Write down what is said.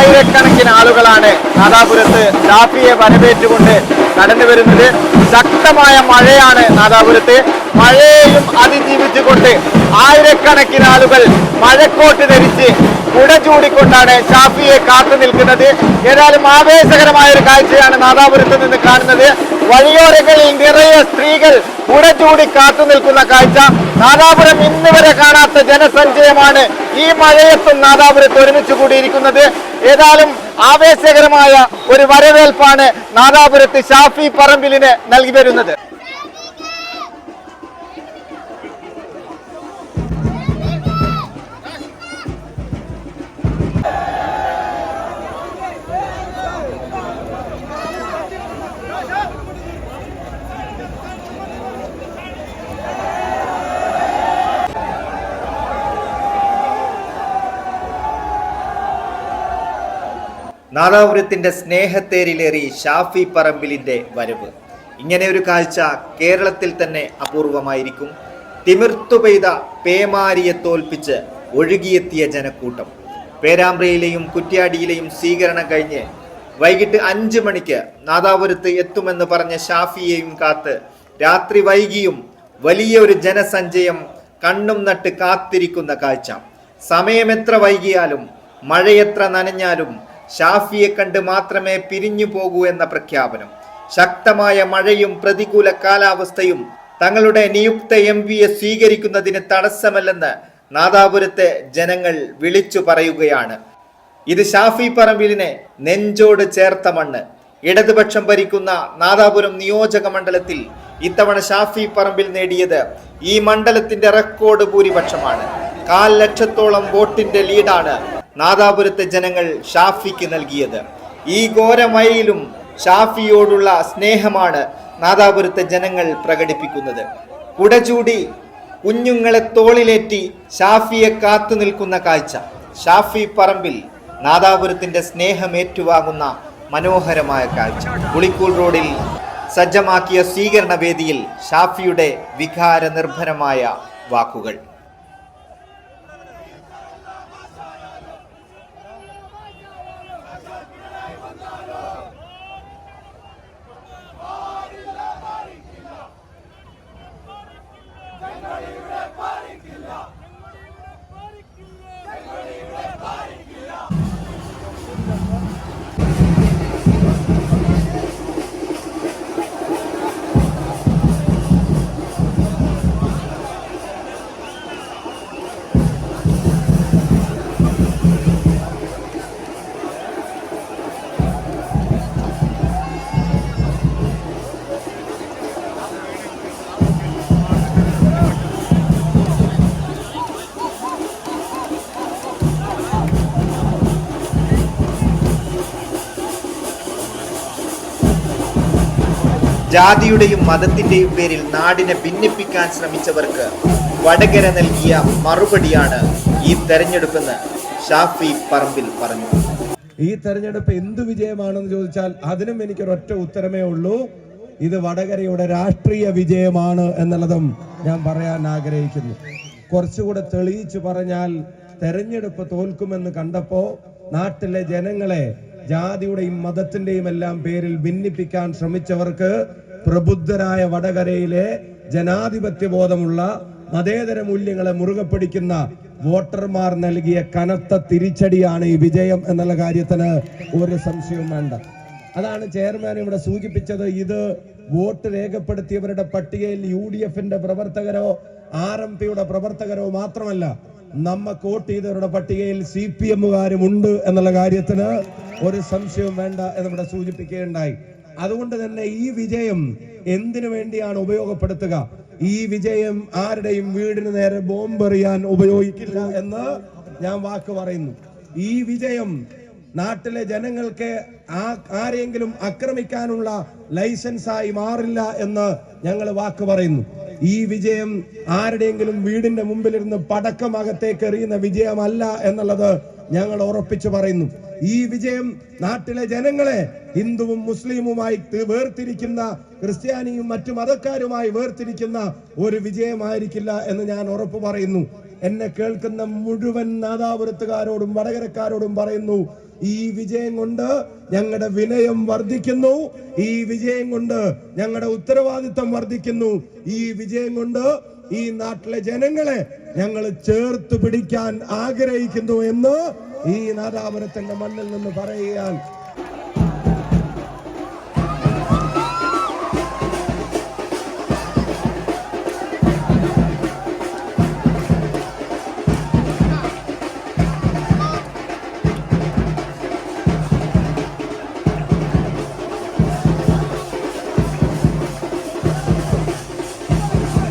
ആയിരക്കണക്കിന് ആളുകളാണ് നാദാപുരത്ത് റാഫിയെ വരവേറ്റുകൊണ്ട് കടന്നു വരുന്നത് ശക്തമായ മഴയാണ് നാദാപുരത്ത്. മഴയെയും അതിജീവിച്ചുകൊണ്ട് ആയിരക്കണക്കിന് ആളുകൾ മഴക്കോട്ട് ധരിച്ച് കുട ചൂടിക്കൊണ്ടാണ് ഷാഫിയെ കാത്തു നിൽക്കുന്നത്. ഏതായാലും ആവേശകരമായ ഒരു കാഴ്ചയാണ് നാദാപുരത്ത് നിന്ന് കാണുന്നത്. വഴിയോരങ്ങളിൽ നിറയെ സ്ത്രീകൾ കുട ചൂടി കാത്തു നിൽക്കുന്ന കാഴ്ച. നാദാപുരം ഇന്ന് വരെ കാണാത്ത ജനസഞ്ചയമാണ് ഈ മഴയത്തും നാദാപുരത്ത് ഒരുമിച്ച് കൂടിയിരിക്കുന്നത്. ഏതായാലും ആവേശകരമായ ഒരു വരവേൽപ്പാണ് നാദാപുരത്ത് ഷാഫി പറമ്പിലിന് നൽകി വരുന്നത്. നാദാപുരത്തിന്റെ സ്നേഹത്തേരിലേറി ഷാഫി പറമ്പിലിന്റെ വരവ്. ഇങ്ങനെ ഒരു കാഴ്ച കേരളത്തിൽ തന്നെ അപൂർവമായിരിക്കും. തിമിർത്തു പെയ്ത പേമാരിയെ തോൽപ്പിച്ച് ഒഴുകിയെത്തിയ ജനക്കൂട്ടം. പേരാമ്പ്രയിലെയും കുറ്റ്യാടിയിലെയും സ്വീകരണം കഴിഞ്ഞ് വൈകിട്ട് അഞ്ച് മണിക്ക് നാദാപുരത്ത് എത്തുമെന്ന് പറഞ്ഞ ഷാഫിയെയും കാത്ത് രാത്രി വൈകിയും വലിയ ഒരു ജനസഞ്ചയം കണ്ണും നട്ട് കാത്തിരിക്കുന്ന കാഴ്ച. സമയമെത്ര വൈകിയാലും മഴയെത്ര നനഞ്ഞാലും ഷാഫിയെ കണ്ട് മാത്രമേ പിരിഞ്ഞു പോകൂ എന്ന പ്രഖ്യാപനം. ശക്തമായ മഴയും പ്രതികൂല കാലാവസ്ഥയും തങ്ങളുടെ നിയുക്ത എം പിയെ സ്വീകരിക്കുന്നതിന് തടസ്സമല്ലെന്ന് നാദാപുരത്തെ ജനങ്ങൾ വിളിച്ചു പറയുകയാണ്. ഇത് ഷാഫി പറമ്പിലിനെ നെഞ്ചോട് ചേർത്ത മണ്ണ്. ഇടതുപക്ഷം ഭരിക്കുന്ന നാദാപുരം നിയോജക മണ്ഡലത്തിൽ ഇത്തവണ ഷാഫി പറമ്പിൽ നേടിയത് ഈ മണ്ഡലത്തിന്റെ റെക്കോർഡ് ഭൂരിപക്ഷമാണ്. കാൽ ലക്ഷത്തോളം വോട്ടിന്റെ ലീഡാണ് നാദാപുരത്തെ ജനങ്ങൾ ഷാഫിക്ക് നൽകിയത്. ഈ ഘോരമഴയിലും ഷാഫിയോടുള്ള സ്നേഹമാണ് നാദാപുരത്തെ ജനങ്ങൾ പ്രകടിപ്പിക്കുന്നത്. കുടചൂടി കുഞ്ഞുങ്ങളെ തോളിലേറ്റി ഷാഫിയെ കാത്തു നിൽക്കുന്ന കാഴ്ച. ഷാഫി പറമ്പിൽ നാദാപുരത്തിന്റെ സ്നേഹം ഏറ്റുവാങ്ങുന്ന മനോഹരമായ കാഴ്ച. പുളിക്കൂൾ റോഡിൽ സജ്ജമാക്കിയ സ്വീകരണ വേദിയിൽ ഷാഫിയുടെ വികാരനിർഭരമായ വാക്കുകൾ. ഞങ്ങൾ ഇവിടെ പാലിക്കില്ല. ജാതിയുടെയും മതത്തിന്റെയും പേരിൽ നാടിനെ ഭിന്നിപ്പിക്കാൻ ശ്രമിച്ചവർക്ക് വടകര നൽകിയ മറുപടിയാണ് ഈ തെരഞ്ഞെടുപ്പെന്ന് ഷാഫി പറമ്പിൽ പറഞ്ഞു. ഈ തെരഞ്ഞെടുപ്പ് എന്ത് വിജയമാണെന്ന് ചോദിച്ചാൽ അതിനും എനിക്കൊരൊറ്റ ഉത്തരമേ ഉള്ളൂ. ഇത് വടകരയുടെ രാഷ്ട്രീയ വിജയമാണ് എന്നുള്ളതും ഞാൻ പറയാൻ ആഗ്രഹിക്കുന്നു. കുറച്ചുകൂടെ തെളിയിച്ചു പറഞ്ഞാൽ തെരഞ്ഞെടുപ്പ് തോൽക്കുമെന്ന് കണ്ടപ്പോൾ നാട്ടിലെ ജനങ്ങളെ ജാതിയുടെയും മതത്തിന്റെയും എല്ലാം പേരിൽ ഭിന്നിപ്പിക്കാൻ ശ്രമിച്ചവർക്ക് പ്രബുദ്ധരായ വടകരയിലെ ജനാധിപത്യ ബോധമുള്ള മതേതര മൂല്യങ്ങളെ മുറുകെ പിടിക്കുന്ന വോട്ടർമാർ നൽകിയ കനത്ത തിരിച്ചടിയാണ് ഈ വിജയം എന്നുള്ള കാര്യത്തിന് ഒരു സംശയവും വേണ്ട. അതാണ് ചെയർമാൻ ഇവിടെ സൂചിപ്പിച്ചത്. ഇത് വോട്ട് രേഖപ്പെടുത്തിയവരുടെ പട്ടികയിൽ യു ഡി എഫിന്റെ പ്രവർത്തകരോ ആർ എം പിയുടെ പ്രവർത്തകരോ മാത്രമല്ല നമ്മ കോട്ട് ചെയ്തവരുടെ പട്ടികയിൽ സി പി എമ്മുകാരും ഉണ്ട് എന്നുള്ള കാര്യത്തിന് ഒരു സംശയവും വേണ്ട എന്നിവിടെ സൂചിപ്പിക്കുകയുണ്ടായി. അതുകൊണ്ട് തന്നെ ഈ വിജയം എന്തിനു വേണ്ടിയാണ് ഉപയോഗപ്പെടുത്തുക? ഈ വിജയം ആരുടെയും വീടിന് നേരെ ബോംബെറിയാൻ ഉപയോഗിക്കില്ല എന്ന് ഞാൻ വാക്ക് പറയുന്നു. ഈ വിജയം നാട്ടിലെ ജനങ്ങൾക്ക് ആ ആരെങ്കിലും ആക്രമിക്കാനുള്ള ലൈസൻസായി മാറില്ല എന്ന് ഞങ്ങൾ വാക്ക് പറയുന്നു. ഈ വിജയം ആരുടെയെങ്കിലും വീടിന്റെ മുമ്പിലിരുന്ന് പടക്കമകത്തേക്ക് എറിയുന്ന വിജയമല്ല എന്നുള്ളത് ഞങ്ങൾ ഉറപ്പിച്ചു പറയുന്നു. ഈ വിജയം നാട്ടിലെ ജനങ്ങളെ ഹിന്ദുവും മുസ്ലിമുമായി വേർതിരിക്കുന്ന ക്രിസ്ത്യാനിയും മറ്റു മതക്കാരുമായി വേർതിരിക്കുന്ന ഒരു വിജയമായിരിക്കില്ല എന്ന് ഞാൻ ഉറപ്പു പറയുന്നു. എന്നെ കേൾക്കുന്ന മുഴുവൻ നാദാപുരത്തുകാരോടും വടകരക്കാരോടും പറയുന്നു ഈ വിജയം കൊണ്ട് ഞങ്ങളുടെ വിനയം വർദ്ധിക്കുന്നു. ഈ വിജയം കൊണ്ട് ഞങ്ങളുടെ ഉത്തരവാദിത്വം വർദ്ധിക്കുന്നു. ഈ വിജയം കൊണ്ട് ഈ നാട്ടിലെ ജനങ്ങളെ ഞങ്ങൾ ചേർത്ത് പിടിക്കാൻ ആഗ്രഹിക്കുന്നു എന്ന് ഈ നാദാപുരത്തിന്റെ മണ്ണിൽ നിന്ന് പറയുകയാൽ